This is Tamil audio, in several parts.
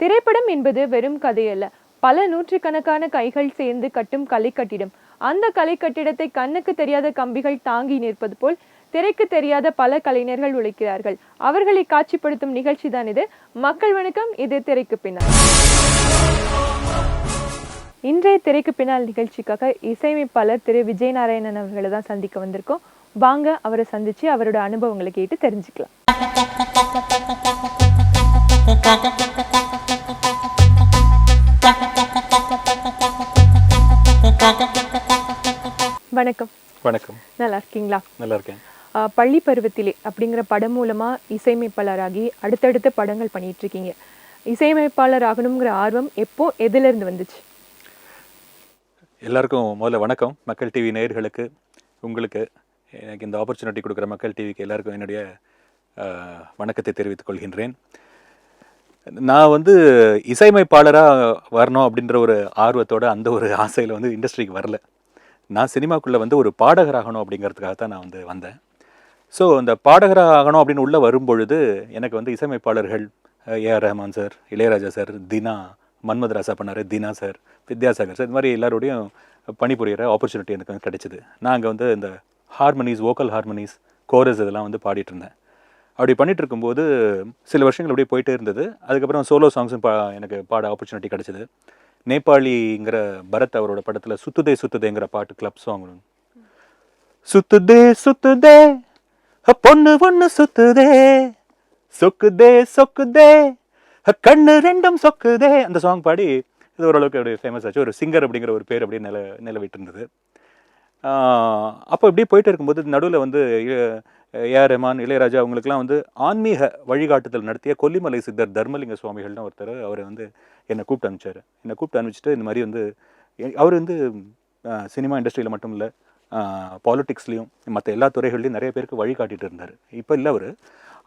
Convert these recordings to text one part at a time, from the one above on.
திரைப்படம் என்பது வெறும் கதையல்ல. பல நூற்றுக்கணக்கான கைகள் சேர்ந்து கட்டும் கலை கட்டிடம். அந்த கலை கட்டிடத்தை கண்ணுக்கு தெரியாத கம்பிகள் தாங்கி நிற்பது போல் திரைக்கு தெரியாத பல கலைஞர்கள் உழைக்கிறார்கள். அவர்களை காட்சிப்படுத்தும் நிகழ்ச்சி தான் இது. மக்கள் வணக்கம் இது திரைக்கு பின்னால். இன்றைய திரைக்கு பின்னால் நிகழ்ச்சிக்காக இசையமைப்பாளர் திரு. விஜய் நாராயணன் அவர்களை தான் சந்திக்க வந்திருக்கோம். வாங்க அவரை சந்திச்சு அவரோட அனுபவங்களை கேட்டு தெரிஞ்சுக்கலாம். வணக்கம். வணக்கம். நல்லா இருக்கீங்களா நல்லா இருக்கேன் பள்ளி பருவத்திலே அப்படிங்கிற படம் மூலமா இசையமைப்பாளராகி அடுத்தடுத்த படங்கள் பண்ணிட்டு இருக்கீங்க இசையமைப்பாளர் ஆகணுங்கிற ஆர்வம் எப்போ எதுல இருந்து வந்துச்சு? எல்லாருக்கும் முதல்ல வணக்கம். மக்கள் டிவி நேயர்களுக்கு உங்களுக்கு எனக்கு இந்த ஆப்பர்ச்சுனிட்டி கொடுக்குற மக்கள் டிவிக்கு எல்லாருக்கும் என்னுடைய வணக்கத்தை தெரிவித்துக் கொள்கின்றேன். நான் வந்து இசையமைப்பாளராக வரணும் அப்படின்ற ஒரு ஆர்வத்தோட அந்த ஒரு ஆசையில் வந்து இண்டஸ்ட்ரிக்கு வரல. நான் சினிமாக்குள்ளே வந்து ஒரு பாடகர் ஆகணும் அப்படிங்கிறதுக்காக தான் நான் வந்து வந்தேன். ஸோ அந்த பாடகராக ஆகணும் அப்படின்னு உள்ளே வரும்பொழுது எனக்கு வந்து இசையமைப்பாளர்கள் A R Rahman sir Ilaiyaraaja sir Dina Manmatha Rasa பண்ணார் தினா சார் வித்யாசாகர் சார் இது மாதிரி எல்லாரோடையும் பணிபுரிகிற ஆப்பர்ச்சுனிட்டி எனக்கு வந்து கிடைச்சிது. நான் அங்கே வந்து இந்த ஹார்மனிஸ் வோக்கல் ஹார்மனிஸ் கோரஸ் இதெல்லாம் வந்து பாடிட்டு இருந்தேன். அப்படி பண்ணிட்டு இருக்கும்போது சில வருஷங்கள் அப்படியே போயிட்டே இருந்தது. அதுக்கப்புறம் சோலோ சாங்ஸும் பா எனக்கு பாட ஆப்பர்ச்சுனிட்டி கிடச்சிது. நேபாளிங்கிற பரத் அவரோட படத்தில் சுத்துதே சுத்துதேங்கிற பாட்டு கிளப் சாங் சுத்துதே சுத்துதே ஹ, பொண்ணு பொண்ணு சுத்துதே. சொக்குதே சொக்குதே ஹ, கண்ணு ரெண்டும் சொக்குதே. அந்த சாங் பாடி இது ஓரளவுக்கு அப்படியே ஃபேமஸ் ஆச்சு. ஒரு சிங்கர் அப்படிங்கிற ஒரு பேர் அப்படியே நில நிலவிட்டு இருந்தது அப்போ இப்படியே போயிட்டு இருக்கும்போது நடுவில் வந்து ஏஆர் ரஹ்மான் இளையராஜா அவங்களுக்குலாம் வந்து ஆன்மீக வழிகாட்டுதல் நடத்திய கொல்லிமலை சித்தர் தர்மலிங்க சுவாமிகள்னு ஒருத்தர் அவரை வந்து என்னை கூப்பிட்டு அனுப்பிச்சார். என்னை கூப்பிட்டு அனுப்பிச்சிட்டு இந்த மாதிரி வந்து எ- அவர் வந்து சினிமா இண்டஸ்ட்ரியில் மட்டும் இல்லை பாலிட்டிக்ஸ்லேயும் மற்ற எல்லா துறைகள்லையும் நிறைய பேருக்கு வழிகாட்டிட்டு இருந்தார். இப்போ இல்லை அவர்.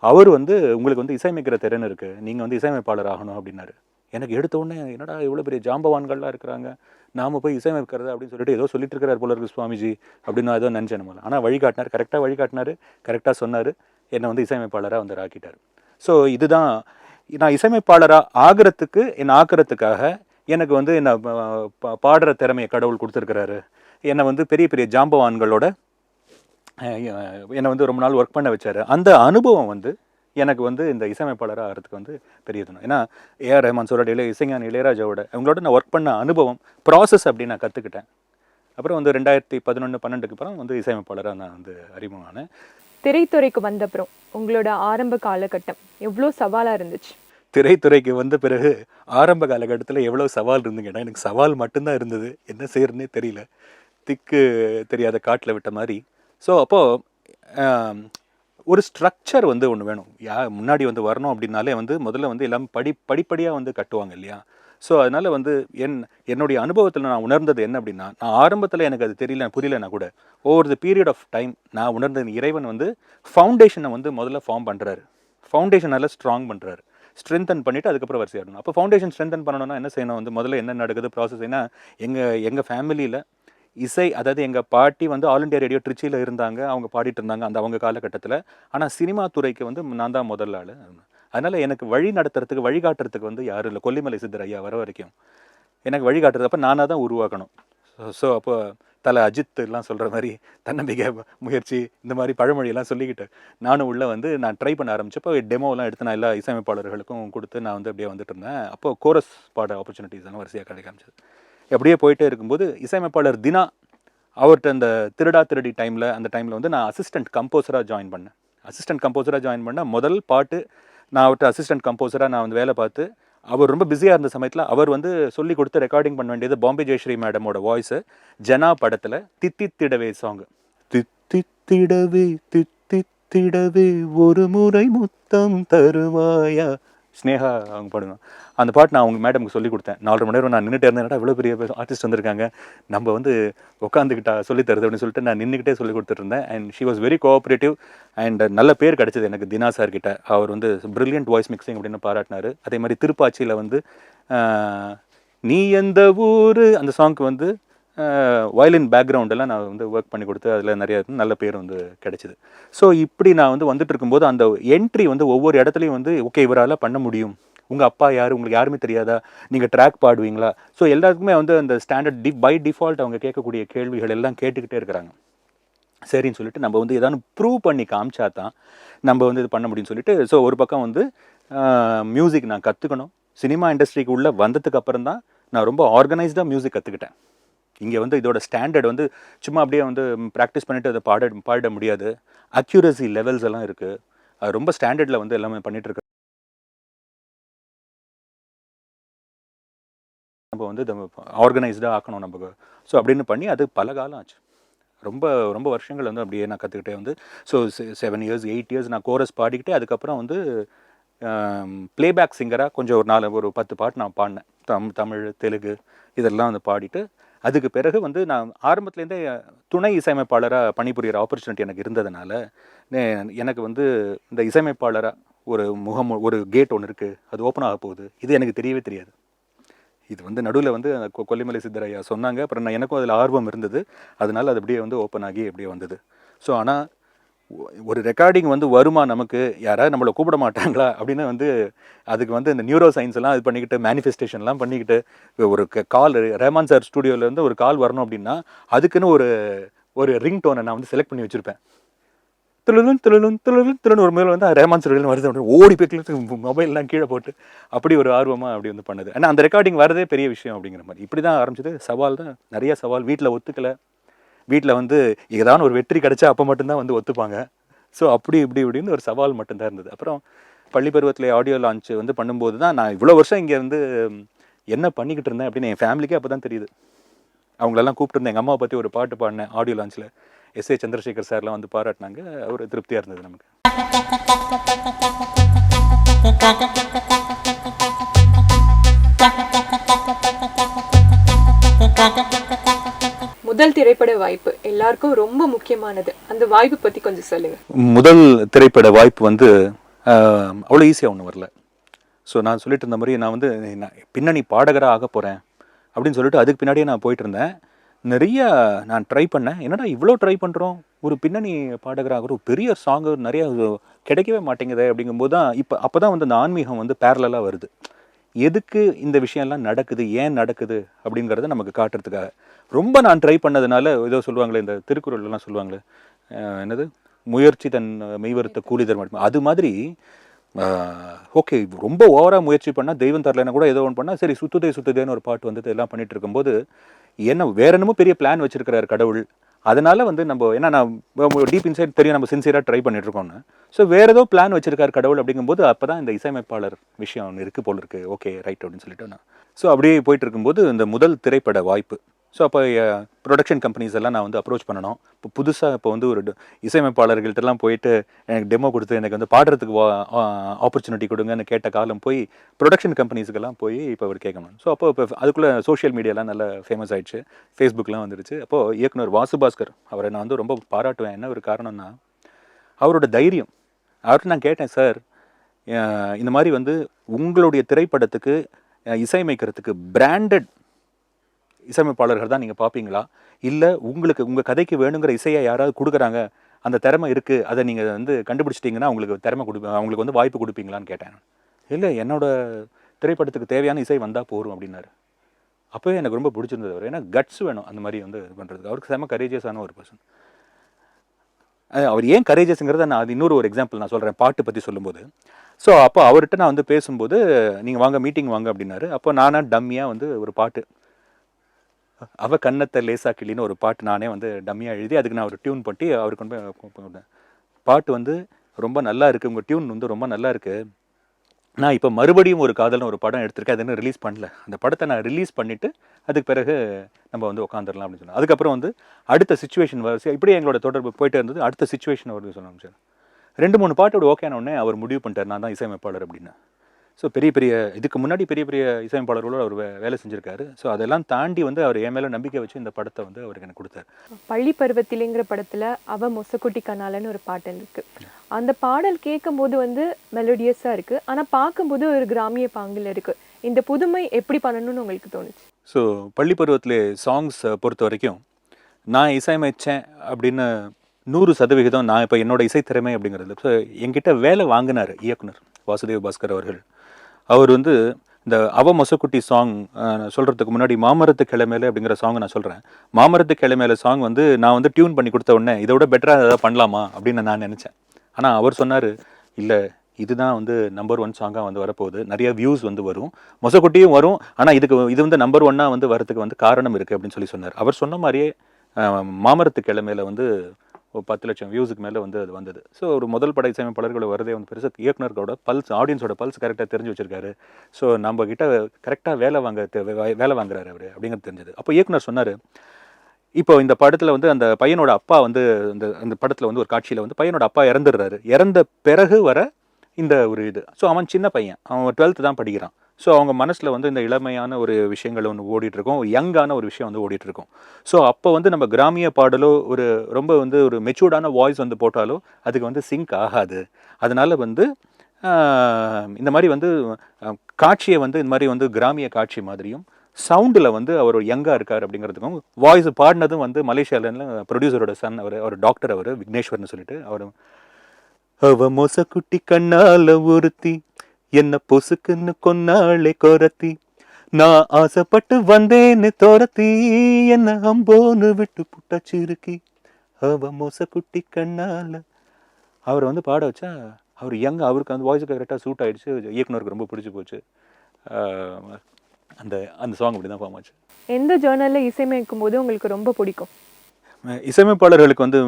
அவர் வந்து உங்களுக்கு வந்து இசையமைக்கிற திறன் இருக்குது நீங்கள் வந்து இசையமைப்பாளர் ஆகணும் அப்படின்னாரு. எனக்கு எடுத்த உடனே என்னடா இவ்வளோ பெரிய ஜாம்பவான்கள்லாம் இருக்கிறாங்க. நாம போய் இசையமைக்கிறது அப்படின்னு சொல்லிட்டு ஏதோ சொல்லிட்டு இருக்கிறார் போல இருக்கு சுவாமிஜி அப்படின்னு நான் ஏதோ நினச்சேன் நம்மள ஆனால் வழிகாட்டினார் கரெக்டாக வழிகாட்டினார் கரெக்டாக சொன்னார். என்னை வந்து இசையமைப்பாளராக வந்து ஆக்கிட்டார் ஸோ இதுதான் நான் இசையமைப்பாளராக ஆகிறதுக்கு என்னை ஆக்கிறதுக்காக எனக்கு வந்து என்ன பா- பாடுற திறமையை கடவுள் கொடுத்துருக்கிறாரு. என்னை வந்து பெரிய பெரிய ஜாம்பவான்களோட என்னை வந்து ரொம்ப நாள் ஒர்க் பண்ண வச்சார். அந்த அனுபவம் வந்து எனக்கு வந்து இந்த இசையமைப்பாளராக ஆகிறதுக்கு வந்து பெரிய துணை ஏன்னா ஏஆர் ரஹ்மான் சோரோட இளைய இசைஞான இளையராஜாவோட அவங்களோட நான் ஒர்க் பண்ண அனுபவம் ப்ராசஸ் அப்படி நான் கற்றுக்கிட்டேன் அப்புறம் வந்து ரெண்டாயிரத்தி பதினொன்று பன்னெண்டுக்கு அப்புறம் வந்து இசையமைப்பாளராக நான் வந்து அறிமுகமானேன். திரைத்துறைக்கு வந்த அப்புறம் உங்களோட ஆரம்ப காலகட்டம் எவ்வளோ சவாலாக இருந்துச்சு? திரைத்துறைக்கு வந்த பிறகு ஆரம்ப காலகட்டத்தில் எவ்வளோ சவால் இருந்துங்கன்னா எனக்கு சவால் மட்டும்தான் இருந்தது. என்ன செய்யறதுனே தெரியல. திக்கு தெரியாத காட்டில் விட்ட மாதிரி. ஸோ அப்போது ஒரு ஸ்ட்ரக்சர் வந்து ஒன்று வேணும். யா முன்னாடி வந்து வரணும் அப்படின்னாலே வந்து முதல்ல வந்து எல்லாம் படி படிப்படியாக வந்து கட்டுவாங்க இல்லையா? ஸோ அதனால் வந்து என் என்னுடைய அனுபவத்தில் நான் உணர்ந்தது என்ன அப்படின்னா நான் ஆரம்பத்தில் எனக்கு அது தெரியல புரியலனா கூட over the period of time நான் உணர்ந்த இறைவன் வந்து ஃபவுண்டேஷனை வந்து முதல்ல ஃபார்ம் பண்ணுறாரு ஃபவுண்டேஷன் நல்லா ஸ்ட்ராங் பண்ணுறாரு ஸ்ட்ரென்தன் பண்ணிவிட்டு அதுக்கப்புறம் வரிசையாடணும் அப்போ ஃபவுண்டேஷன் ஸ்ட்ரென்தன் பண்ணணும்னா என்ன செய்யணும்? வந்து முதல்ல என்ன நடக்குது? ப்ராசஸ் ஏன்னா எங்கள் எங்கள் ஃபேமிலியில் இசை அதாவது எங்கள் பாட்டி வந்து ஆல் இண்டியா ரேடியோ ட்ரிச்சியில் இருந்தாங்க அவங்க பாடிட்டு இருந்தாங்க அந்த அவங்க காலகட்டத்தில். ஆனால் சினிமா துறைக்கு வந்து நான் தான் முதல் ஆள். அதனால் எனக்கு வழி நடத்துறதுக்கு வழிகாட்டுறதுக்கு வந்து யாரும் இல்லை. கொல்லிமலை சித்தர் ஐயா வர வரைக்கும். எனக்கு வழிகாட்டுறது அப்போ நானாக தான் உருவாக்கணும். ஸோ அப்போ தலை அஜித் எல்லாம் சொல்கிற மாதிரி தன்னம்பிக்கை முயற்சி இந்த மாதிரி பழமொழியெல்லாம் சொல்லிக்கிட்டு நானும் உள்ளே வந்து நான் ட்ரை பண்ண ஆரம்பிச்சப்போ டெமோலாம் எடுத்து நான் எல்லா இசையமைப்பாளர்களுக்கும் கொடுத்து நான் வந்து அப்படியே வந்துட்டு இருந்தேன். அப்போ கோரஸ் பாட ஆப்பர்ச்சுனிட்டிஸ் எல்லாம் வரிசையாக கிடைக்க ஆரம்பிச்சது அப்படியே போயிட்டே இருக்கும்போது இசையமைப்பாளர் தினா அவர்கிட்ட அந்த திருடா திருடி டைமில் அந்த டைமில் வந்து நான் அசிஸ்டன்ட் கம்போசராக ஜாயின் பண்ணேன். அசிஸ்டன்ட் கம்போசராக ஜாயின் பண்ண முதல் பாட்டு நான் அவர்கிட்ட அசிஸ்டன்ட் கம்போசராக நான் வந்து வேலை பார்த்து அவர் ரொம்ப பிஸியாக இருந்த சமயத்தில் அவர் வந்து சொல்லி கொடுத்து ரெக்கார்டிங் பண்ண வேண்டியது பாம்பே ஜெயஸ்ரீ மேடமோட வாய்ஸு ஜனா படத்தில் தித்தித்திடவே சாங் தித்தித்திடவே தித்தித்திடவே ஒரு முறை முத்தம் தருவாயா? ஸ்னேகா அவங்க பாடுங்க அந்த பாட்டு நான் அவங்க மேடமுக்கு சொல்லி கொடுத்தேன். நாலரை மணி நேரம் நான் நின்றுட்டே இருந்தேன். இவ்வளோ பெரிய ஆர்டிஸ்ட் வந்திருக்காங்க. நம்ம வந்து உட்காந்துக்கிட்டா சொல்லி தருது அப்படின்னு சொல்லிட்டு நான் நின்றுக்கிட்டே சொல்லி கொடுத்துருந்தேன் and she was very cooperative and நல்ல பேர் கிடச்சிது எனக்கு தினா சார் கிட்ட. அவர் வந்து பிரில்லியன்ட் வாய்ஸ் மிக்சிங் அப்படின்னு பாராட்டினாரு. அதே மாதிரி திருப்பாச்சியில் வந்து நீ எந்த ஊர்? அந்த சாங்க்கு வந்து வயலின் பேக்ரவுண்டெல்லாம் நான் வந்து ஒர்க் பண்ணி கொடுத்து அதில் நிறைய நல்ல பேர் வந்து கிடைச்சிது. ஸோ இப்படி நான் வந்து வந்துட்டு இருக்கும்போது அந்த என்ட்ரி வந்து ஒவ்வொரு இடத்துலையும் வந்து ஓகே இவரால் பண்ண முடியும். உங்கள் அப்பா யார்? உங்களுக்கு யாருமே தெரியாதா? நீங்கள் ட்ராக் பாடுவீங்களா? ஸோ எல்லாருக்குமே வந்து அந்த ஸ்டாண்டர்ட் டி பை டிஃபால்ட் அவங்க கேட்கக்கூடிய கேள்விகள் எல்லாம் கேட்டுக்கிட்டே இருக்கிறாங்க. சரின்னு சொல்லிட்டு நம்ம வந்து ஏதாவது ப்ரூவ் பண்ணி காமிச்சா தான் நம்ம வந்து இது பண்ண முடியும்னு சொல்லிட்டு ஸோ ஒரு பக்கம் வந்து மியூசிக் நான் கற்றுக்கணும் சினிமா இண்டஸ்ட்ரிக்கு உள்ளே வந்ததுக்கு அப்புறம் தான் நான் ரொம்ப ஆர்கனைஸ்டாக மியூசிக் கற்றுக்கிட்டேன் இங்கே வந்து இதோட ஸ்டாண்டர்ட் வந்து சும்மா அப்படியே வந்து ப்ராக்டிஸ் பண்ணிவிட்டு அதை பாட பாட முடியாது. அக்யூரசி லெவல்ஸ் எல்லாம் இருக்குது அது ரொம்ப ஸ்டாண்டர்டில் வந்து எல்லாமே பண்ணிகிட்டு இருக்கு நம்ம வந்து ஆர்கனைஸ்டாக ஆக்கணும் நம்ம ஸோ அப்படின்னு பண்ணி அது பல காலம் ஆச்சு. ரொம்ப ரொம்ப வருஷங்கள் வந்து அப்படியே நான் கற்றுக்கிட்டே வந்து so seven years eight years நான் கோரஸ் பாடிக்கிட்டே அதுக்கப்புறம் வந்து ப்ளேபேக் சிங்கராக கொஞ்சம் ஒரு நாலு ஒரு பத்து பாட்டு நான் பாடினேன். தம் தமிழ் தெலுங்கு இதெல்லாம் வந்து பாடிட்டு அதுக்கு பிறகு வந்து நான் ஆரம்பத்துலேருந்தே துணை இசையமைப்பாளராக பணிபுரிகிற ஆப்பர்ச்சுனிட்டி எனக்கு இருந்ததுனால எனக்கு வந்து இந்த இசையமைப்பாளராக ஒரு முகம் ஒரு கேட் ஒன்று இருக்குது அது ஓப்பன் ஆக போகுது. இது எனக்கு தெரியவே தெரியாது. இது வந்து நடுவில் வந்து கொல்லிமலை சித்தரையா சொன்னாங்க. அப்புறம் நான் எனக்கும் அதில் ஆர்வம் இருந்தது. அதனால அது அப்படியே வந்து ஓப்பன் ஆகி அப்படியே வந்தது. ஸோ ஆனால் ஒரு ரெக்கார்டிங் வந்து வருமா நமக்கு? யாராவது நம்மளை கூப்பிட மாட்டாங்களா? அப்படின்னு வந்து அதுக்கு வந்து இந்த நியூரோ சயின்ஸ் எல்லாம் இது பண்ணிக்கிட்டு மேனிஃபெஸ்டேஷன்லாம் பண்ணிக்கிட்டு ஒரு கால் ரேமான் சார் ஸ்டூடியோலேருந்து ஒரு கால் வரணும் அப்படின்னா அதுக்குன்னு ஒரு ஒரு ரிங் டோனை நான் வந்து செலக்ட் பண்ணி வச்சுருப்பேன். துளுலும் துளுலும் துளுலும் துளுன்னு ஒரு மேல் வந்து ரேமான் சுருள் வருது அப்படின்னு ஓடி போய் மொபைல்லாம் கீழே போட்டு அப்படி ஒரு ஆர்வமாக அப்படி வந்து பண்ணுது. ஆனால் அந்த ரெக்கார்டிங் வரதே பெரிய விஷயம் அப்படிங்கிற மாதிரி. இப்படி தான் ஆரம்பிச்சது. சவால் தான். நிறைய சவால். வீட்டில் ஒத்துக்கலை. வீட்டில் வந்து ஏதாவது ஒரு வெற்றி கிடைச்சா அப்போ மட்டும்தான் வந்து ஒத்துப்பாங்க. ஸோ அப்படி இப்படி இப்படின்னு ஒரு சவால் மட்டும்தான் இருந்தது. அப்புறம் பள்ளி பருவத்தில் ஆடியோ லான்ச் வந்து பண்ணும்போது தான் நான் இவ்வளோ வருஷம் இங்கே வந்து என்ன பண்ணிக்கிட்டு இருந்தேன் அப்படின்னு என் ஃபேமிலிக்கே அப்போ தான் தெரியுது. அவங்களெல்லாம் கூப்பிட்டுருந்தேன் எங்கள் அம்மாவை பற்றி ஒரு பாட்டு பாடினேன் ஆடியோ லான்ச்சில் எஸ் ஏ சந்திரசேகர் சார்லாம் வந்து பாராட்டினாங்க. ஒரு திருப்தியாக இருந்தது நமக்கு. முதல் திரைப்பட வாய்ப்பு எல்லாருக்கும் ரொம்ப முக்கியமானது. அந்த வாய்ப்பு பத்தி கொஞ்சம் சொல்லுங்க. முதல் திரைப்பட வாய்ப்பு வந்து அவ்வளோ ஈஸியாக ஒன்றும் வரல. ஸோ நான் சொல்லிட்டு இருந்த மாதிரி நான் வந்து நான் பின்னணி பாடகராக ஆக போகிறேன் அப்படின்னு சொல்லிட்டு அதுக்கு பின்னாடியே நான் போயிட்டு இருந்தேன். நிறைய நான் ட்ரை பண்ணேன். என்னடா இவ்வளோ ட்ரை பண்ணுறோம் ஒரு பின்னணி பாடகராக ஒரு பெரிய சாங்கு நிறைய கிடைக்கவே மாட்டேங்குதே அப்படிங்கும்போது தான் இப்போ அப்போ தான் வந்து அந்த ஆன்மீகம் வந்து பேரலாக வருது. எதுக்கு இந்த விஷயம்லாம் நடக்குது? ஏன் நடக்குது? அப்படிங்கிறத நமக்கு காட்டுறதுக்காக. ரொம்ப நான் ட்ரை பண்ணதுனால ஏதோ சொல்லுவாங்களே இந்த திருக்குறள்லாம் சொல்லுவாங்களே என்னது? முயற்சி தன் மெய்வருத்த கூலி தர மட்டும். அது மாதிரி ஓகே ரொம்ப ஓவராக முயற்சி பண்ணால் தெய்வம் தரலைன்னா கூட ஏதோ ஒன்று பண்ணால் சரி சுத்துதே சுத்துதேன்னு ஒரு பாட்டு வந்துட்டு எல்லாம் பண்ணிட்டு இருக்கும்போது என்ன வேற என்னமோ பெரிய பிளான் வச்சிருக்கிறாரு கடவுள். அதனால வந்து நம்ம ஏன்னா நான் டீப் இன்சைட் தெரியும் நம்ம சின்சியராக ட்ரை பண்ணிட்டு இருக்கோம்னு. ஸோ வேற ஏதோ பிளான் வச்சிருக்காரு கடவுள் அப்படிங்கும்போது அப்போ தான் இந்த இசையமைப்பாளர் விஷயம் ஒன்று இருக்குது போல இருக்கு. ஓகே ரைட் அப்படின்னு சொல்லிட்டு நான் ஸோ அப்படியே போயிட்டு இருக்கும்போது இந்த முதல் திரைப்பட வாய்ப்பு. ஸோ அப்போ ப்ரொடக்ஷன் கம்பெனிஸ் எல்லாம் நான் வந்து அப்ரோச் பண்ணணும். இப்போ புதுசாக இப்போ வந்து ஒரு இசையமைப்பாளர்கள்ட்டெல்லாம் போயிட்டு எனக்கு டெமோ கொடுத்து எனக்கு வந்து பாடுறதுக்கு ஆப்பர்ச்சுனிட்டி கொடுங்கன்னு கேட்ட காலம் போய் ப்ரொடக்ஷன் கம்பெனிஸுக்கெல்லாம் போய் இப்போ அவர் கேட்கணும் ஸோ அப்போ இப்போ அதுக்குள்ளே சோஷியல் மீடியாலாம் நல்லா ஃபேமஸ் ஆயிடுச்சு. ஃபேஸ்புக்கெலாம் வந்துருச்சு. அப்போது இயக்குனர் வாசுபாஸ்கர் அவரை நான் வந்து ரொம்ப பாராட்டுவேன். என்ன ஒரு காரணம்னா அவரோட தைரியம். அவர்கிட்ட நான் கேட்டேன் சார் இந்த மாதிரி வந்து உங்களுடைய திரைப்படத்துக்கு இசையமைக்கிறதுக்கு பிராண்டட் இசையமைப்பாளர்கள் தான் நீங்கள் பார்ப்பீங்களா இல்லை உங்களுக்கு உங்கள் கதைக்கு வேணுங்கிற இசையை யாராவது கொடுக்குறாங்க? அந்த திறமை இருக்குது அதை நீங்கள் வந்து கண்டுபிடிச்சிட்டிங்கன்னா உங்களுக்கு திறமை கொடு அவங்களுக்கு வந்து வாய்ப்பு கொடுப்பீங்களான்னு கேட்டேன் இல்லை என்னோட திரைப்படத்துக்கு தேவையான இசை வந்தால் போதும் அப்படின்னாரு. அப்போவே எனக்கு ரொம்ப பிடிச்சிருந்தது அவர். ஏன்னா கட்ஸ் வேணும் அந்த மாதிரி வந்து இது பண்ணுறதுக்கு அவருக்கு செம கரேஜியஸான ஒரு பர்சன் அவர் ஏன் கரேஜஸ்ங்கிறத நான் அது இன்னொரு ஒரு எக்ஸாம்பிள் நான் சொல்கிறேன் பாட்டு பற்றி சொல்லும்போது. ஸோ அப்போ அவர்கிட்ட நான் வந்து பேசும்போது நீங்கள் வாங்க மீட்டிங் வாங்க அப்படின்னாரு. அப்போ நானாக டம்மியாக வந்து ஒரு பாட்டு அவ கண்ணத்தை லேசா கிளின்னு ஒரு பாட்டு நானே வந்து டம்மியாக எழுதி அதுக்கு நான் ஒரு டியூன் பண்ணி அவருக்கு கொண்டு போய் பாட்டு வந்து ரொம்ப நல்லா இருக்குது உங்கள் டியூன் வந்து ரொம்ப நல்லா இருக்குது நான் இப்போ மறுபடியும் ஒரு காதல்னு ஒரு படம் எடுத்திருக்கேன். அது இன்னும் ரிலீஸ் பண்ணல. அந்த படத்தை நான் ரிலீஸ் பண்ணிவிட்டு அதுக்கு பிறகு நம்ம வந்து உட்காந்துடலாம் அப்படின்னு சொன்னேன் அதுக்கப்புறம் வந்து அடுத்த சுச்சுவேஷன் வரிசை இப்படி எங்களோட தொடர்பு போயிட்டு இருந்தது. அடுத்த சுச்சுவேஷன் வருது சொன்னாங்க சார். ரெண்டு மூணு பாட்டோட ஓகேன உடனே அவர் முடிவு பண்ணிட்டார். நான் தான் இசையமைப்பாளர் அப்படின்னு. ஸோ பெரிய பெரிய இதுக்கு முன்னாடி பெரிய பெரிய இசையமைப்பாளர்களோடு அவர் வேலை செஞ்சுருக்காரு. ஸோ அதெல்லாம் தாண்டி வந்து அவர் என் மேலே நம்பிக்கை வச்சு இந்த படத்தை வந்து அவருக்கு எனக்கு கொடுத்தாரு. பள்ளி பருவத்திலேங்கிற படத்துல அவ மொசக்குட்டி கனாலன்னு ஒரு பாட்டு இருக்கு. அந்த பாடல் கேட்கும்போது வந்து மெலோடியஸா இருக்கு. ஆனா பார்க்கும்போது ஒரு கிராமிய பாங்கில் இருக்கு. இந்த புதுமை எப்படி பண்ணணும்னு உங்களுக்கு தோணுச்சு? ஸோ பள்ளி பருவத்திலே சாங்ஸ் பொறுத்த வரைக்கும் நான் இசையமைச்சேன் அப்படின்னு நூறு சதவிகிதம் நான் இப்போ என்னோட இசைத்திறமை அப்படிங்கிறது. ஸோ என்கிட்ட வேலை வாங்கினார் இயக்குனர் வாசுதேவ் பாஸ்கர் அவர்கள். அவர் வந்து இந்த அவ மொசக்குட்டி சாங் சொல்கிறதுக்கு முன்னாடி மாமரத்து கிழமையில அப்படிங்கிற சாங் நான் சொல்கிறேன் மாமரத்து கிளமேல சாங் வந்து நான் வந்து டியூன் பண்ணி கொடுத்த உடனே இதை விட பெட்டராக ஏதாவது பண்ணலாமா அப்படின்னு நான் நினச்சேன். ஆனால் அவர் சொன்னார் இல்லை இதுதான் வந்து நம்பர் ஒன் சாங்காக வந்து வரப்போகுது. நிறைய வியூஸ் வந்து வரும். மொசக்குட்டியும் வரும். ஆனால் இதுக்கு இது வந்து நம்பர் ஒன்னாக வந்து வரதுக்கு வந்து காரணம் இருக்குது அப்படின்னு சொல்லி சொன்னார். அவர் சொன்ன மாதிரியே மாமரத்து கிழமையில் வந்து ஒரு பத்து லட்சம் வியூஸுக்கு மேலே வந்து அது வந்தது. ஸோ ஒரு முதல் படை இசையமைப்பாளர்கள் வரதே வந்து பெருசாக இயக்குனர்களோட பல்ஸ் ஆடியன்ஸோட பல்ஸ் கரெக்டாக தெரிஞ்சு வச்சிருக்காரு. ஸோ நம்ம கிட்ட கரெக்டாக வேலை வாங்க வேலை வாங்குறாரு அவர் அப்படிங்கிறது தெரிஞ்சது. அப்போ இயக்குனர் சொன்னார் இப்போ இந்த படத்தில் வந்து அந்த பையனோட அப்பா வந்து இந்த அந்த படத்தில் வந்து ஒரு காட்சியில் வந்து பையனோட அப்பா இறந்துடுறாரு. இறந்த பிறகு வர இந்த ஒரு இது. ஸோ அவன் சின்ன பையன். அவன் டுவெல்த்து தான் படிக்கிறான். ஸோ அவங்க மனசில் வந்து இந்த இளமையான ஒரு விஷயங்கள் ஒன்று ஓடிட்டுருக்கோம். யங்கான ஒரு விஷயம் வந்து ஓடிட்டுருக்கோம். ஸோ அப்போ வந்து நம்ம கிராமிய பாடலோ ஒரு ரொம்ப வந்து ஒரு மெச்சூர்டான வாய்ஸ் வந்து போட்டாலோ அதுக்கு வந்து சிங்க் ஆகாது. அதனால் வந்து இந்த மாதிரி வந்து காட்சியை வந்து இந்த மாதிரி வந்து கிராமிய காட்சி மாதிரியும் சவுண்டில் வந்து அவர் யங்காக இருக்கார் அப்படிங்கிறதுக்கும் வாய்ஸ் பாடினதும் வந்து மலேசியாவில் ப்ரொடியூசரோட சன் அவர் அவர் டாக்டர் அவர் விக்னேஸ்வர்னு சொல்லிட்டு அவர் அவ மொசக்குட்டி கண்ணால ஒருத்தி என்ன பொசுக்குன்னு கொன்னாளே கொரத்தி? நான் ஆசைப்பட்டு வந்தேன்னு தோரத்தி. என்ன அம்போன்னு விட்டு புட்டச்சிருக்கி அவ மொசக்குட்டி கண்ணால. அவரை வந்து பாட வச்சா அவர் யங் அவருக்கு அந்த வாய்ஸுக்கு கரெக்டாக சூட் ஆயிடுச்சு. இயக்குனருக்கு ரொம்ப பிடிச்சி போச்சு. அந்த அந்த சாங் அப்படி தான் ஃபார்ம் ஆச்சு. எந்த ஜேர்னலில் இசையமைக்கும் போது உங்களுக்கு ரொம்ப பிடிக்கும்? இசையமைப்பாளர்களுக்கு வந்து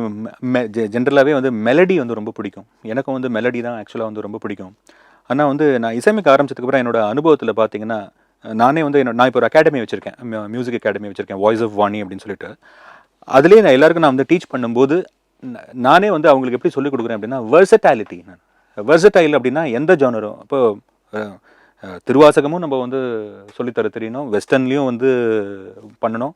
ஜென்ரலாகவே வந்து மெலடி வந்து ரொம்ப பிடிக்கும். எனக்கும் வந்து மெலடி தான் ஆக்சுவலாக வந்து ரொம்ப பிடிக்கும். ஆனால் வந்து நான் இசையமைக்க ஆரம்பிச்சதுக்கப்புறம் என்னோட அனுபவத்தில் பார்த்தீங்கன்னா நானே வந்து என்னோட நான் இப்போ ஒரு அகாடமி வச்சுருக்கேன். மியூசிக் அகாடமி வச்சுருக்கேன். வாய்ஸ் ஆஃப் வாணி அப்படின்னு சொல்லிட்டு. அதுலேயே நான் எல்லாருக்கும் நான் வந்து டீச் பண்ணும்போது நானே வந்து அவங்களுக்கு எப்படி சொல்லிக் கொடுக்குறேன் அப்படின்னா வெர்சட்டாலிட்டி நான். வெர்சடைல் அப்படின்னா எந்த ஜானரும் இப்போ திருவாசகமும் நம்ம வந்து சொல்லித்தர தெரியணும். வெஸ்டர்ன்லேயும் வந்து பண்ணணும்.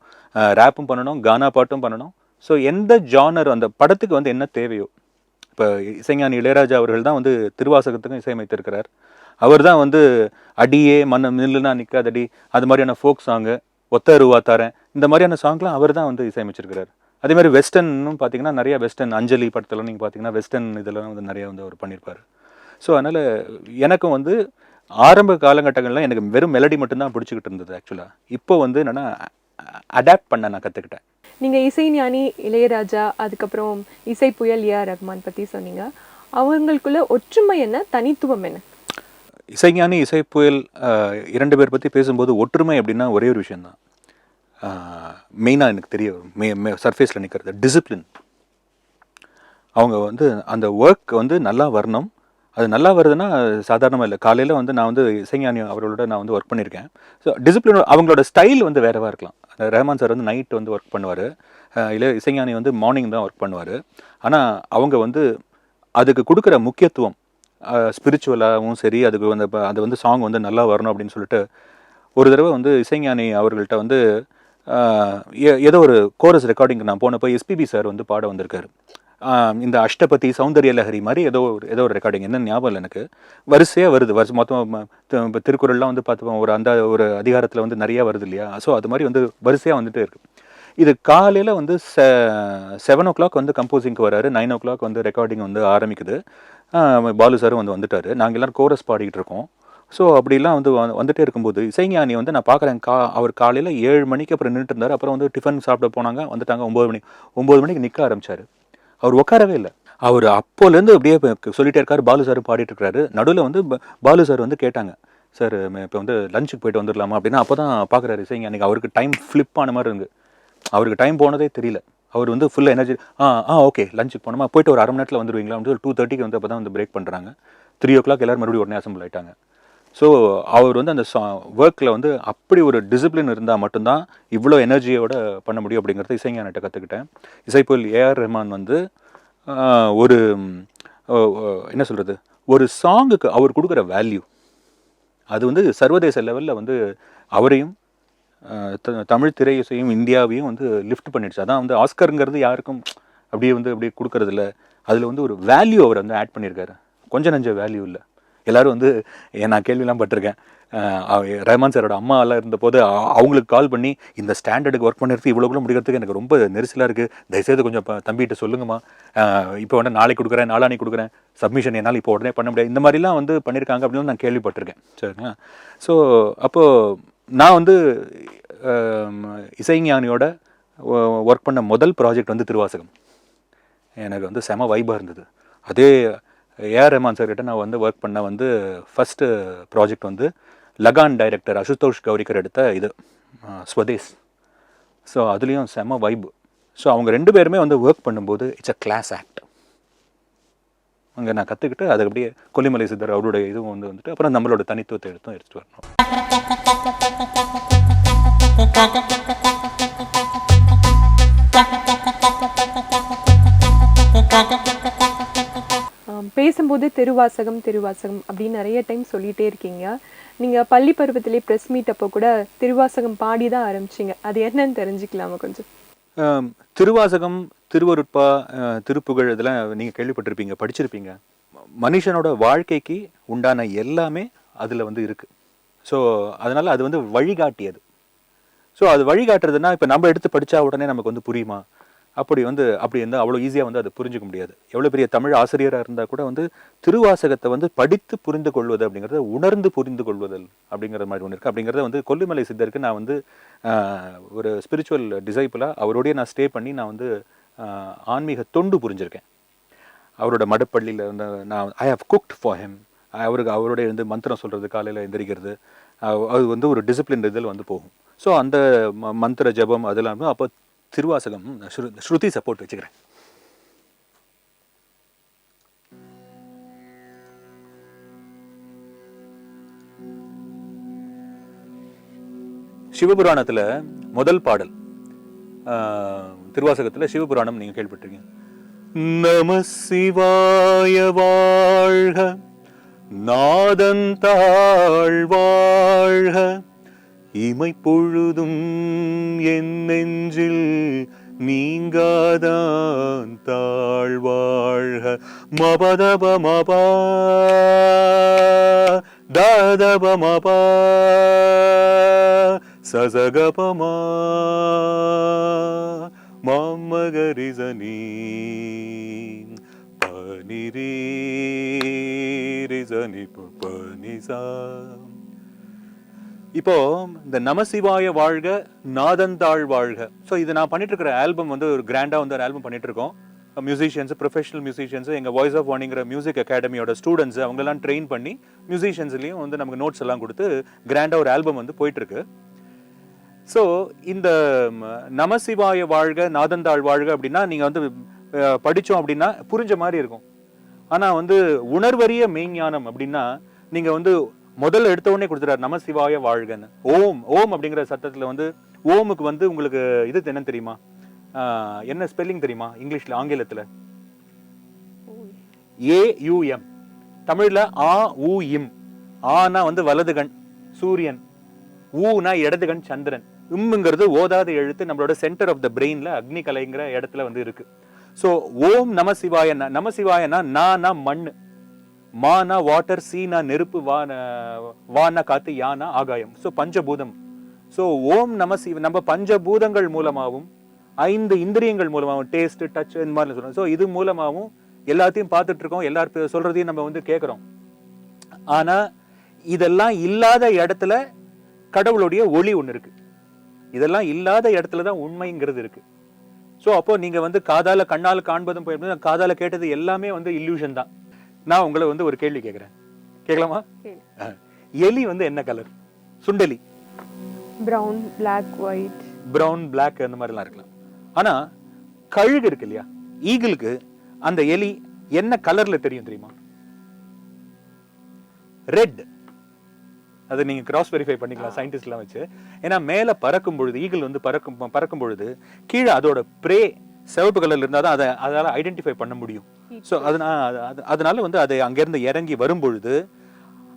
ரேப்பும் பண்ணணும். கானா பாட்டும் பண்ணணும். ஸோ எந்த ஜானர் அந்த படத்துக்கு வந்து என்ன தேவையோ இப்போ இசைஞானி இளையராஜா அவர்கள் தான் வந்து திருவாசகத்துக்கும் இசையமைத்திருக்கிறார். அவர் தான் வந்து அடியே மன்ன நில்லுனா நிற்காதடி அது மாதிரியான ஃபோக் சாங்கு ஒத்த ரூவா தாரேன் இந்த மாதிரியான சாங்லாம் அவர் தான் வந்து இசையமைச்சிருக்கிறார். அதே மாதிரி வெஸ்டர்னும் பார்த்தீங்கன்னா நிறைய வெஸ்டர்ன் அஞ்சலி படத்தில் நீங்கள் பார்த்தீங்கன்னா வெஸ்டர்ன் இதெல்லாம் வந்து நிறைய வந்து அவர் பண்ணியிருப்பார் ஸோ அதனால் எனக்கும் வந்து ஆரம்ப காலகட்டங்கள்லாம் எனக்கு வெறும் மெலடி மட்டும்தான் பிடிச்சிக்கிட்டு இருந்தது ஆக்சுவலாக இப்போ வந்து என்னென்னா அடாப்ட் பண்ண நான் கற்றுக்கிட்டேன் நீங்கள் இசைஞானி இளையராஜா அதுக்கப்புறம் இசை புயல் ஏஆர் ரஹ்மான் பற்றி சொன்னீங்க. அவங்களுக்குள்ள ஒற்றுமை என்ன? தனித்துவம் என்ன? இசைஞானி இசைப்புயல் புயல் இரண்டு பேர் பற்றி பேசும்போது ஒற்றுமை அப்படின்னா ஒரே ஒரு விஷயந்தான் மெயினாக எனக்கு தெரிய வரும். சர்ஃபேஸில் நிற்கிறது டிசிப்ளின் அவங்க வந்து அந்த ஒர்க் வந்து நல்லா வரணும். அது நல்லா வருதுன்னா சாதாரணமாக இல்லை. காலையில் வந்து நான் வந்து இசைஞானி அவர்களோட நான் வந்து ஒர்க் பண்ணியிருக்கேன் ஸோ டிசிப்ளின் அவங்களோட ஸ்டைல் வந்து வேறவாக இருக்கலாம். அந்த ரஹ்மான் சார் வந்து நைட் வந்து ஒர்க் பண்ணுவார். இல்லை இசைஞானி வந்து மார்னிங் தான் ஒர்க் பண்ணுவார். ஆனால் அவங்க வந்து அதுக்கு கொடுக்குற முக்கியத்துவம் ஸ்பிரிச்சுவலாகவும் சரி அதுக்கு வந்து அது வந்து சாங் வந்து நல்லா வரணும் அப்படின்னு சொல்லிட்டு ஒரு தடவை வந்து இசைஞானி அவர்கள்ட்ட வந்து ஏதோ ஒரு கோரஸ் ரெக்கார்டிங்க்கு நான் போனப்போ எஸ்பிபி சார் வந்து பாட வந்திருக்காரு. இந்த அஷ்டபதி சௌந்தர்ய லஹரி மாதிரி ஏதோ ஒரு ஏதோ ஒரு ரெக்கார்டிங் என்ன ஞாபகம் இல்லை எனக்கு? வரிசையாக வருது. வருஷம் மொத்தம் இப்போ திருக்குறள்லாம் வந்து பார்த்துப்போம். ஒரு அந்த ஒரு அதிகாரத்தில் வந்து நிறையா வருது இல்லையா? ஸோ அது மாதிரி வந்து வரிசையாக வந்துட்டு இருக்கு. இது காலையில் வந்து செவன் ஓ கிளாக் வந்து கம்போசிங்க்கு வராரு. நைன் ஓ கிளாக் வந்து ரெக்கார்டிங் வந்து ஆரம்பிக்குது. பாலு சாரும் வந்து வந்துட்டார். நாங்கள் எல்லோரும் கோரஸ் பாடிக்கிட்டு இருக்கோம். ஸோ அப்படிலாம் வந்து வந்துட்டே இருக்கும்போது இசைஞானி வந்து நான் பார்க்குறேன். கா அவர் காலையில் ஏழு மணிக்கு அப்புறம் நின்றுட்டு இருந்தார். அப்புறம் வந்து டிஃபன் சாப்பிட போனாங்க. வந்துட்டாங்க. ஒம்பது மணி ஒம்பது மணிக்கு நிற்க ஆரம்பித்தார் அவர் உட்காரவே இல்லை. அவர் அப்போலேருந்து அப்படியே சொல்லிட்டே இருக்காரு பாலு சார் பாடிட்டு இருக்காரு. நடுவில் வந்து பாலு சார் வந்து கேட்டாங்க சார் இப்போ வந்து லஞ்சுக்கு போயிட்டு வந்துடலாமா அப்படின்னா அப்போ தான் பார்க்குறாரு இசைஞானிக்கு அவருக்கு டைம் ஃப்ளிப் ஆன மாதிரி இருக்கு அவருக்கு டைம் போனதே தெரியல. அவர் வந்து ஃபுல்லாக எனர்ஜி ஆ ஆ ஓகே லஞ்சுக்கு போனோமா? போயிட்டு ஒரு அரை மணி நேரத்தில் வந்துருவீங்களா? அப்படின்னு டூ தேர்ட்டிக்கு வந்து அப்போ தான் வந்து பிரேக் பண்ணுறாங்க த்ரீ ஓ கிளாக் எல்லோரும் மறுபடியும் உடனே அசம்பிள் ஆயிட்டாங்க. ஸோ அவர் வந்து அந்த சா ஒர்க்கில் வந்து அப்படி ஒரு டிசிப்ளின் இருந்தால் மட்டும்தான் இவ்வளோ எனர்ஜியோட பண்ண முடியும் அப்படிங்கிறத இசைஞானிட்ட கற்றுக்கிட்டேன் இசைப்போல் ஏஆர் ரஹ்மான் வந்து ஒரு என்ன சொல்கிறது ஒரு சாங்குக்கு அவர் கொடுக்குற வேல்யூ அது வந்து சர்வதேச லெவலில் வந்து அவரையும் த- தமிழ் திரையிசையும் இந்தியாவையும் வந்து லிஃப்ட் பண்ணிடுச்சு. அதான் வந்து ஆஸ்கருங்கிறது யாருக்கும் அப்படியே வந்து அப்படியே கொடுக்கறதில்ல. அதில் வந்து ஒரு வேல்யூ அவர் வந்து ஆட் பண்ணியிருக்காரு. கொஞ்சம் நஞ்ச வேல்யூ இல்லை. எல்லாரும் வந்து நான் கேள்விலாம் பட்டிருக்கேன். ரஹ்மான் சாரோட அம்மாலாம் இருந்தபோது அவங்களுக்கு கால் பண்ணி இந்த ஸ்டாண்டர்டுக்கு ஒர்க் பண்ணுறது கூட முடிக்கிறதுக்கு எனக்கு ரொம்ப நெரிசலாக இருக்குது தயவுசெய்து கொஞ்சம் தம்பிகிட்ட சொல்லுங்கம்மா. இப்போ வந்து நாளைக்கு கொடுக்குறேன் நாளானைக்கு கொடுக்குறேன். சப்மிஷன் என்னால் இப்போ உடனே பண்ண முடியாது. இந்த மாதிரிலாம் வந்து பண்ணியிருக்காங்க அப்படின்னு நான் கேள்விப்பட்டிருக்கேன். சரிங்களா? ஸோ அப்போது நான் வந்து இசைஞானியோட ஒர்க் பண்ண முதல் ப்ராஜெக்ட் வந்து திருவாசகம். எனக்கு வந்து செம வைபாக இருந்தது. அதே ஏஆர் ரஹ்மான் சார் கிட்டே நான் வந்து ஒர்க் பண்ண வந்து ஃபஸ்ட்டு ப்ராஜெக்ட் வந்து லகான் டைரக்டர் அசுதோஷ் கௌரிக்கர் எடுத்த இது ஸ்வதேஷ் ஸ்வதேஸ் ஸோ அதுலேயும் செம வைப் ஸோ அவங்க ரெண்டு பேருமே வந்து ஒர்க் பண்ணும்போது இட்ஸ் அ கிளாஸ் ஆக்ட் அங்கே நான் கற்றுக்கிட்டு அது அப்படியே கொல்லிமலை சித்தர் அவருடைய இதுவும் வந்து வந்துட்டு அப்புறம் நம்மளோட தனித்துவத்தை எடுத்தும் எடுத்துகிட்டு வரணும். ஆம், பேசும்போது திருவாசகம் திருவாசகம் அப்படின்னு நிறைய டைம் சொல்லிகிட்டே இருக்கீங்க. நீங்கள் பள்ளி பருவத்திலே ப்ரெஸ் மீட் அப்போ கூட திருவாசகம் பாடி தான் ஆரம்பிச்சிங்க. அது என்னன்னு தெரிஞ்சுக்கலாமா கொஞ்சம்? திருவாசகம் திருவருட்பா திருப்புகழ் இதெல்லாம் நீங்கள் கேள்விப்பட்டிருப்பீங்க படிச்சிருப்பீங்க. மனுஷனோட வாழ்க்கைக்கு உண்டான எல்லாமே அதில் வந்து இருக்குது ஸோ அதனால் அது வந்து வழிகாட்டியது. ஸோ அது வழிகாட்டுறதுன்னா இப்போ நம்ம எடுத்து படித்தா உடனே நமக்கு வந்து புரியுமா? அப்படி வந்து அப்படி இருந்தால் அவ்வளோ ஈஸியாக வந்து அதை புரிஞ்சுக்க முடியாது. எவ்வளோ பெரிய தமிழ் ஆசிரியராக இருந்தால் கூட வந்து திருவாசகத்தை வந்து படித்து புரிந்து கொள்வது அப்படிங்கிறத உணர்ந்து புரிந்து கொள்வதல் அப்படிங்கிற மாதிரி ஒன்று இருக்குது அப்படிங்கிறத வந்து கொல்லிமலை சித்தருக்கு நான் வந்து ஒரு ஸ்பிரிச்சுவல் டிசைப்பிளாக அவரோடய நான் ஸ்டே பண்ணி நான் வந்து ஆன்மீக தொண்டு புரிஞ்சிருக்கேன். அவரோட மடப்பள்ளியில் வந்து நான் I have cooked for him அவருக்கு அவருடைய வந்து மந்திரம் சொல்கிறது காலையில் எந்திரிக்கிறது. அது வந்து ஒரு டிசிப்ளின் இதில் வந்து போகும். ஸோ அந்த ம- மந்திர ஜபம் அதெல்லாமே அப்போ திருவாசகம் ஸ்ரு ஸ்ருதி சப்போர்ட் வச்சுக்கிறேன். சிவபுராணத்துல முதல் பாடல் ஆஹ், திருவாசகத்துல சிவபுராணம் நீங்க கேள்விப்பட்டிருக்கீங்க. நம சிவாய வாழ்க நாதந்தாழ் வாழ்க இமை பொழுதும் என் நெஞ்சில் நீங்காதான் தாழ்வாழ்க. மபதப மபா ததப மபா சசகபமா மம்மகரிசனி பனிரீரிசனி பனிசா இப்போ இந்த நமசிவாய வாழ்க நாதந்தாள் வாழ்க. ஸோ இது நான் பண்ணிட்டு இருக்கிற ஆல்பம் வந்து ஒரு கிராண்டா வந்து ஒரு ஆல்பம் பண்ணிட்டு இருக்கோம் மியூசிஷியன்ஸ் ப்ரொஃபஷனல் மியூசிஷியன்ஸ் எங்கள் வாய்ஸ் ஆஃப் வார்னிங்கிற மியூசிக் அகாடமியோட ஸ்டூடெண்ட்ஸ் அவங்கெல்லாம் ட்ரெயின் பண்ணி மியூசிஷியன்ஸ்லேயும் வந்து நமக்கு நோட்ஸ் எல்லாம் கொடுத்து கிராண்டாக ஒரு ஆல்பம் வந்து போயிட்டுருக்கு. ஸோ இந்த நமசிவாய வாழ்க நாதந்தாள் வாழ்க அப்படின்னா நீங்கள் வந்து படித்தோம் அப்படின்னா புரிஞ்ச மாதிரி இருக்கும். ஆனால் வந்து உணர்வறிய மெய்ஞானம் அப்படின்னா நீங்கள் வந்து முதல்ல எடுத்த உடனே கொடுத்துறாரு நமசிவாய வாழ்கன்னு. ஓம் ஓம் அப்படிங்கிற சத்தத்தில் வந்து ஓமுக்கு வந்து உங்களுக்கு இது என்னன்னு தெரியுமா? என்ன ஸ்பெல்லிங் தெரியுமா? இங்கிலீஷில் ஆங்கிலத்தில். ஏயுஎம் தமிழ்ல ஆ ஊ இம். ஆனா வந்து வலது கண் சூரியன். ஊனா இடது கண் சந்திரன். இம்முங்கிறது ஓதாத எழுத்து நம்மளோட சென்டர் ஆஃப் த பிரெயினில் அக்னி கலைங்கிற இடத்துல வந்து இருக்கு. ஸோ ஓம் நம சிவாயன்னா நம சிவாயன்னா நானா மண் மானா வாட்டர் சீனா நெருப்பு வான வானா காத்து யானா ஆகாயம். ஸோ பஞ்சபூதம். ஸோ ஓம் நம சிவ நம்ம பஞ்சபூதங்கள் மூலமாகவும் ஐந்து இந்திரியங்கள் மூலமாகவும் டேஸ்ட் டச் இந்த மாதிரி சொல்றோம். ஸோ இது மூலமாகவும் எல்லாத்தையும் பார்த்துட்டு இருக்கோம் எல்லார் பே- சொல்றதையும் நம்ம வந்து கேட்குறோம். ஆனா இதெல்லாம் இல்லாத இடத்துல கடவுளுடைய ஒளி ஒன்று இருக்கு. இதெல்லாம் இல்லாத இடத்துல தான் உண்மைங்கிறது இருக்கு. ஸோ அப்போ நீங்க வந்து காதால கண்ணால் காண்பதும் போய் காதால கேட்டது எல்லாமே வந்து இல்யூஷன் தான். நான் உங்களை வந்து ஒரு கேள்வி கேட்குறேன் கேட்கலாமா. எலி வந்து என்ன colour சுண்டெலி. Brown black white brown black அந்த மாதிரிலாம் இருக்கலாம். ஆனா கழுகு இருக்கு இல்லையா? ஈகிளுக்கு அந்த எலி என்ன கலர்ல தெரியும் தெரியுமா? ரெட் அதை நீங்க கிராஸ் வெரிஃபை பண்ணிக்கலாம் சயின்டிஸ்ட்லாம் வச்சு. ஏன்னா மேல பறக்கும் பொழுது ஈகிள் வந்து பறக்கும் பறக்கும் பொழுது கீழே அதோட ப்ரே சிவப்பு கலர்ல இருந்தா தான் அதை அதால ஐடென்டிஃபை பண்ண முடியும். ஸோ அதனால அது- அதனால வந்து அது அங்கேருந்து இறங்கி வரும்பொழுது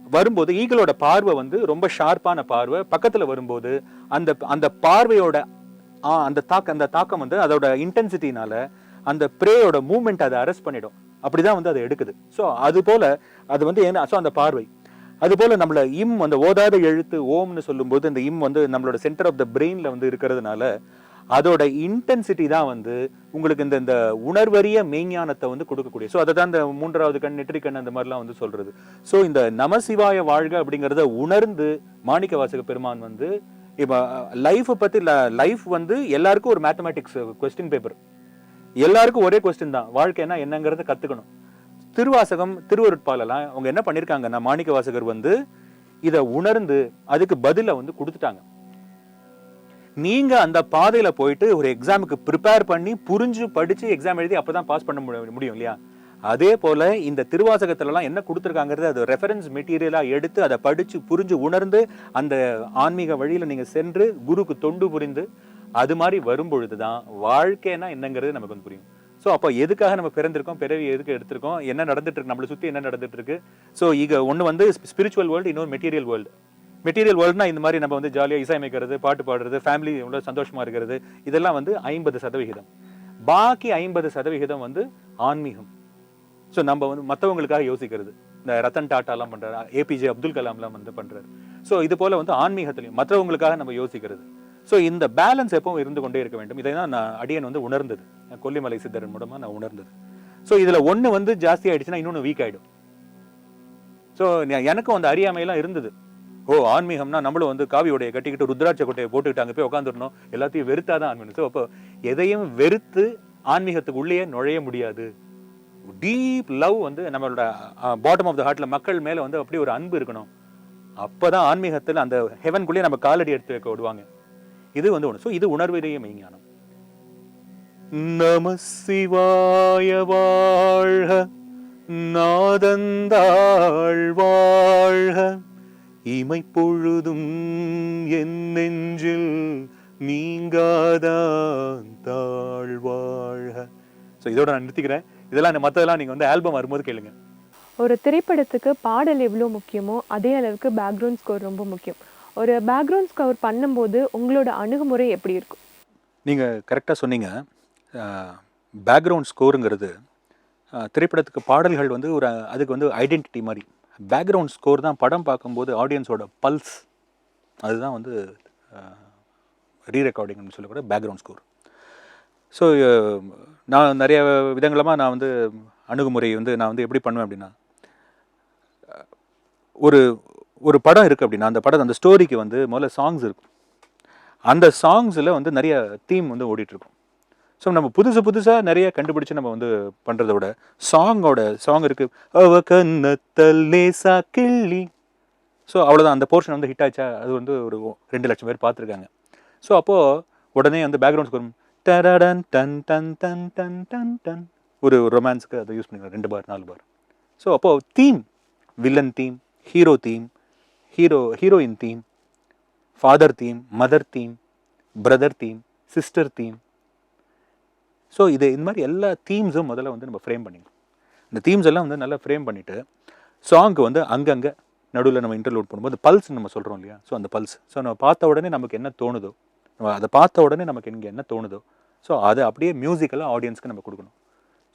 வரும்போது ஈகிளோட பார்வை வந்து ரொம்ப ஷார்ப்பான பார்வை. பக்கத்துல வரும்போது அந்த அந்த பார்வையோட அந்த தாக்கம் அந்த தாக்கம் வந்து அதோட இன்டென்சிட்டினால அந்த ப்ரேயோட மூமெண்ட் அதை அரெஸ்ட் பண்ணிடும். அப்படிதான் வந்து அதை எடுக்குது. ஸோ அது போல அது வந்து என்ன ஸோ அந்த பார்வை. அது போல நம்மள இம் அந்த ஓதாத எழுத்து ஓம்னு சொல்லும்போது இந்த இம் வந்து நம்மளோட சென்டர் ஆஃப் த பிரெயின்ல வந்து இருக்கிறதுனால அதோட இன்டென்சிட்டி தான் வந்து உங்களுக்கு இந்த இந்த உணர்வறிய மெய்ஞானத்தை வந்து கொடுக்கக்கூடிய. ஸோ அதை தான் இந்த மூன்றாவது கண் நெற்றி கண் அந்த மாதிரிலாம் வந்து சொல்றது. ஸோ இந்த நமசிவாய வாழ்க அப்படிங்கிறத உணர்ந்து மாணிக்க வாசக பெருமான் வந்து இப்போ லைஃப்பை பற்றி லைஃப் வந்து எல்லாருக்கும் ஒரு மேத்தமேட்டிக்ஸ் கொஸ்டின் பேப்பர் எல்லாருக்கும் ஒரே கொஸ்டின் தான். வாழ்க்கைனா என்னங்கிறத கத்துக்கணும். திருவாசகம் திருவருட்பாலெல்லாம் அவங்க என்ன பண்ணியிருக்காங்கன்னா மாணிக்க வாசகர் வந்து இதை உணர்ந்து அதுக்கு பதிலை வந்து கொடுத்துட்டாங்க. நீங்கள் அந்த பாதையில் போயிட்டு ஒரு எக்ஸாமுக்கு ப்ரிப்பேர் பண்ணி புரிஞ்சு படித்து எக்ஸாம் எழுதி அப்பதான் பாஸ் பண்ண முடி- முடியும் இல்லையா? அதே போல இந்த திருவாசகத்துலலாம் என்ன கொடுத்துருக்காங்கிறது அது ரெஃபரன்ஸ் மெட்டீரியலாக எடுத்து அதை படித்து புரிஞ்சு உணர்ந்து அந்த ஆன்மீக வழியில் நீங்கள் சென்று குருக்கு தொண்டு புரிந்து அது மாதிரி வரும்பொழுது தான் வாழ்க்கைனா என்னங்கிறது நமக்கு வந்து புரியும். ஸோ அப்போ எதுக்காக நம்ம பிறந்திருக்கோம் பிறவி எதுக்கு எடுத்திருக்கோம் என்ன நடந்துட்டு இருக்கு நம்மளை சுற்றி என்ன நடந்துட்டு இருக்கு? ஸோ இங்கே ஒன்று வந்து ஸ்பிரிச்சுவல் வேர்ல்டு இன்னொரு மெட்டீரியல் வேர்ல்டு மெட்டீரியல் வேர்ல்டுனா இந்த மாதிரி நம்ம வந்து ஜாலியாக இசையமைக்கிறது பாட்டு பாடுறது ஃபேமிலி எவ்வளோ சந்தோஷமாக இருக்கிறது இதெல்லாம் வந்து ஐம்பது சதவிகிதம். பாக்கி ஐம்பது சதவிகிதம் வந்து ஆன்மீகம். ஸோ நம்ம வந்து மற்றவங்களுக்காக யோசிக்கிறது. இந்த ரத்தன் டாட்டாலாம் பண்ணுறாரு ஏபிஜே அப்துல் கலாம்லாம் வந்து பண்ணுறாரு ஸோ இது போல் வந்து ஆன்மீகத்துலையும் மற்றவங்களுக்காக நம்ம யோசிக்கிறது. ஸோ இந்த பேலன்ஸ் எப்பவும் இருந்து கொண்டே இருக்க வேண்டும். இதை தான் நான் அடியன் வந்து உணர்ந்தது. நான் கொல்லிமலை சித்தரன் மூலமாக நான் உணர்ந்தது. ஸோ இதில் ஒன்று வந்து ஜாஸ்தி ஆயிடுச்சுன்னா இன்னொன்று வீக் ஆகிடும் ஸோ எனக்கும் அந்த அறியாமையெல்லாம் இருந்தது. ஓ ஆன்மீகம்னா நம்மளும் வந்து காவி உடைய கட்டிக்கிட்டு ருத்ராட்ச கொட்டையை போட்டுக்கிட்டு அங்கே போய் உட்காந்துடணும் எல்லாத்தையும் வெறுத்தாதான் ஆன்மீகம். ஸோ அப்போ எதையும் வெறுத்து ஆன்மீகத்துக்கு உள்ளேயே நுழைய முடியாது. டீப் லவ் வந்து நம்மளோட பாட்டம் ஆஃப் த ஹார்ட்ல மக்கள் மேலே வந்து அப்படி ஒரு அன்பு இருக்கணும். அப்பதான் ஆன்மீகத்தில் அந்த ஹெவன்குள்ளேயே நம்ம காலடி எடுத்து வைக்க விடுவாங்க. இது வந்து ஒன்று ஸோ இது உணர்வுடைய மெய்ஞானம். நம சிவாய வாழ்க. நாதந்தாழ் வாழ்க. இமை பொழுதும் என் நெஞ்சில் நீங்காதான் தாழ் வாழ்க. ஸோ இதோட நான் நிறுத்திக்கிறேன். இதெல்லாம் மற்றதெல்லாம் நீங்கள் வந்து ஆல்பம் வரும்போது கேளுங்க. ஒரு திரைப்படத்துக்கு பாடல் எவ்வளோ முக்கியமோ அதே அளவுக்கு பேக்ரவுண்ட் ஸ்கோர் ரொம்ப முக்கியம். ஒரு பேக்ரவுண்ட் ஸ்கோர் பண்ணும்போது உங்களோட அணுகுமுறை எப்படி இருக்கும்? நீங்கள் கரெக்டாக சொன்னீங்க. பேக்ரவுண்ட் ஸ்கோருங்கிறது திரைப்படத்துக்கு பாடல்கள் வந்து ஒரு அதுக்கு வந்து ஐடென்டிட்டி மாதிரி. பேக்ரவுண்ட் ஸ்கோர் தான் படம் பார்க்கும்போது ஆடியன்ஸோட பல்ஸ் அதுதான் வந்து ரீ ரெக்கார்டிங்னு சொல்லக்கூட பேக்ரவுண்ட் ஸ்கோர் ஸோ நான் நிறைய விதங்களமாக நான் வந்து அணுகுமுறை வந்து நான் வந்து எப்படி பண்ணுவேன் அப்படின்னா ஒரு ஒரு படம் இருக்குது அப்படின்னா அந்த படம் அந்த ஸ்டோரிக்கு வந்து முதல்ல சாங்ஸ் இருக்கும். அந்த சாங்ஸில் வந்து நிறைய தீம் வந்து ஓடிட்டுருக்கும் ஸோ நம்ம புதுசு புதுசாக நிறைய கண்டுபிடிச்சு நம்ம வந்து பண்ணுறத விட சாங்கோட சாங் இருக்குது அவ கண்ணத்தல் லேசா கிள்ளி. ஸோ அவ்வளோதான் அந்த போர்ஷன் வந்து ஹிட் ஆச்சா? அது வந்து ஒரு ரெண்டு லட்சம் பேர் பார்த்துருக்காங்க. ஸோ அப்போது உடனே வந்து பேக்ரவுண்ட் ஸ்கோர் டரடன் டன் டன் டன் டன் டன் டன். ஒரு ரொமான்ஸுக்கு அதை யூஸ் பண்ணிக்கலாம். ரெண்டு பார் நாலு பார். ஸோ அப்போது theme villain theme hero theme hero heroine theme father theme mother theme brother theme sister theme so இது இந்த மாதிரி எல்லா தீம்ஸும் முதல்ல வந்து நம்ம ஃப்ரேம் பண்ணிக்கணும். இந்த தீம்ஸ் எல்லாம் வந்து நல்லா ஃப்ரேம் பண்ணிவிட்டு சாங்க்கு வந்து அங்கங்கே நடுவில் நம்ம இன்டர்லூட் பண்ணும்போது பல்ஸ் நம்ம சொல்கிறோம் இல்லையா? ஸோ அந்த பல்ஸ் ஸோ நம்ம பார்த்த உடனே நமக்கு என்ன தோணுதோ நம்ம அதை பார்த்த உடனே நமக்கு இங்கே என்ன தோணுதோ ஸோ அதை அப்படியே மியூசிக்கலாக ஆடியன்ஸ்க்கு நம்ம கொடுக்கணும்.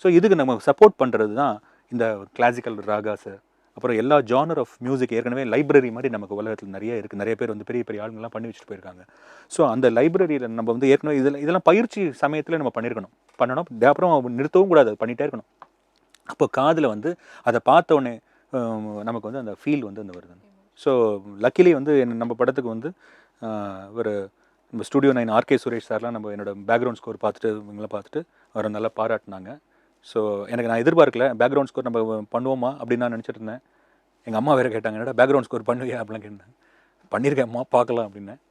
ஸோ இதுக்கு நம்ம சப்போர்ட் பண்ணுறது தான் இந்த கிளாசிக்கல் ராகாஸு அப்புறம் எல்லா ஜானர் ஆஃப் மியூசிக் ஏற்கனவே லைப்ரரி மாதிரி நமக்கு உலகத்தில் நிறைய இருக்குது நிறைய பேர் வந்து பெரிய பெரிய ஆளுங்கள்லாம் பண்ணி வச்சுட்டு போயிருக்காங்க. ஸோ அந்த லைப்ரரியில் நம்ம வந்து ஏற்கனவே இதில் இதெல்லாம் பயிற்சி சமயத்தில் நம்ம பண்ணியிருக்கணும் பண்ணணும். அப்புறம் நிறுத்தவும் கூடாது. அதை பண்ணிகிட்டே இருக்கணும். அப்போ காதில் வந்து அதை பார்த்தோடனே நமக்கு வந்து அந்த ஃபீல் வந்து அந்த வருது. ஸோ லக்கிலி வந்து என்ன- நம்ம படத்துக்கு வந்து ஒரு நம்ம ஸ்டுடியோ நைன் ஆர்கே சுரேஷ் சார்லாம் நம்ம என்னோடய பேக்ரவுண்ட் ஸ்கோர் பார்த்துட்டு இவங்களாம் பார்த்துட்டு அவரை நல்லா பாராட்டினாங்க. ஸோ எனக்கு நான் எதிர்பார்க்கல. பேக்ரவுண்ட் ஸ்கோர் நம்ம பண்ணுவோமா அப்படின்னு நான் நினச்சிட்டு இருந்தேன். எங்கள் அம்மா வேறு கேட்டாங்க என்னடா பேக்ரவுண்ட் ஸ்கோர் பண்ணுவியா? அப்படிலாம் கேட்டேன். பண்ணியிருக்கேன்மா பார்க்கலாம் அப்படின்னேன்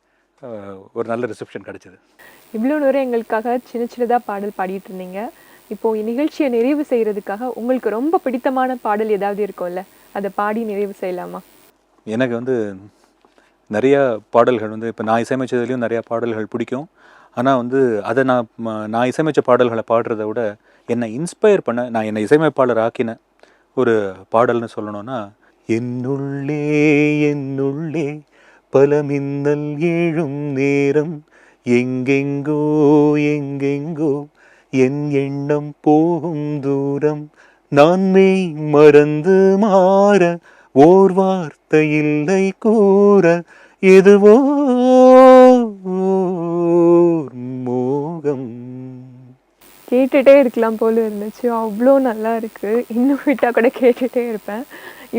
ஆஹ், ஒரு நல்ல ரிசப்ஷன் கிடச்சிது. இவ்வளோ நேரம் எங்களுக்காக சின்ன சின்னதாக பாடல் பாடிட்டு இருந்தீங்க. இப்போ நிகழ்ச்சியை நிறைவு செய்யறதுக்காக உங்களுக்கு ரொம்ப பிடித்தமான பாடல் ஏதாவது இருக்கும்ல? அதை பாடி நிறைவு செய்யலாமா? எனக்கு வந்து நிறையா பாடல்கள் வந்து இப்போ நான் இசையமைச்சதுலேயும் நிறையா பாடல்கள் பிடிக்கும். ஆனால் வந்து அதை நான் நான் இசையமைச்ச பாடல்களை பாடுறத விட என்னை இன்ஸ்பயர் பண்ண நான் என்னை இசையமைப்பாளர் ஆக்கின ஒரு பாடல்னு சொல்லணும்னா என்னுள்ளே என்னுள்ளே பல மின்னல் ஏழும் நேரம். எங்கெங்கோ எங்கெங்கோ என் எண்ணம் போகும் தூரம். நான் மெய் மறந்து மாற ஓர் வார்த்தை இல்லை கூற. எதுவோ கேட்டுகிட்டே இருக்கலாம் போல இருந்துச்சு. அவ்வளோ நல்லா இருக்குது இன்னும் விட்டால் கூட கேட்டுகிட்டே இருப்பேன்.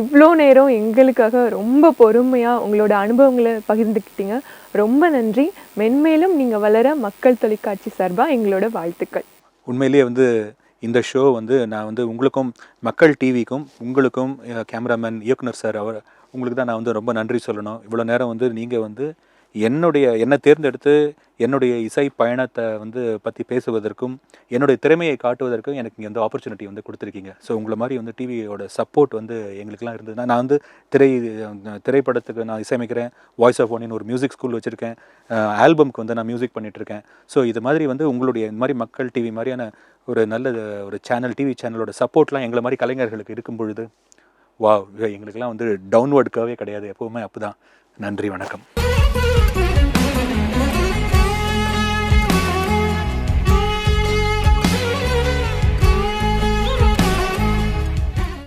இவ்வளோ நேரம் எங்களுக்காக ரொம்ப பொறுமையாக உங்களோட அனுபவங்களை பகிர்ந்துக்கிட்டீங்க. ரொம்ப நன்றி. மென்மேலும் நீங்கள் வளர மக்கள் தொலைக்காட்சி சார்பாக எங்களோட வாழ்த்துக்கள். உண்மையிலேயே வந்து இந்த ஷோ வந்து நான் வந்து உங்களுக்கும் மக்கள் டிவிக்கும் உங்களுக்கும் கேமராமேன் இயக்குனர் சார் அவர் உங்களுக்கு தான் நான் வந்து ரொம்ப நன்றி சொல்லணும். இவ்வளோ நேரம் வந்து நீங்கள் வந்து என்னுடைய என்னை தேர்ந்தெடுத்து என்னுடைய இசை பயணத்தை வந்து பற்றி பேசுவதற்கும் என்னுடைய திறமையை காட்டுவதற்கும் எனக்கு இங்கே வந்து ஆப்பர்ச்சுனிட்டி வந்து கொடுத்துருக்கீங்க. ஸோ உங்களை மாதிரி வந்து டிவியோட சப்போர்ட் வந்து எங்களுக்கெல்லாம் இருந்ததுன்னா நான் வந்து திரை திரைப்படத்துக்கு நான் இசையமைக்கிறேன். வாய்ஸ் ஆஃப் ஒன்னின் ஒரு மியூசிக் ஸ்கூல் வச்சுருக்கேன். ஆல்பம்க்கு வந்து நான் மியூசிக் பண்ணிகிட்ருக்கேன் ஸோ இது மாதிரி வந்து உங்களுடைய இந்த மாதிரி மக்கள் டிவி மாதிரியான ஒரு நல்ல ஒரு சேனல் டிவி சேனலோட சப்போர்ட்லாம் எங்களை மாதிரி கலைஞர்களுக்கு இருக்கும் பொழுது வா எங்களுக்கெல்லாம் வந்து டவுன்வர்ட் கிடையாது. எப்போவுமே அப்போ தான் நன்றி வணக்கம்.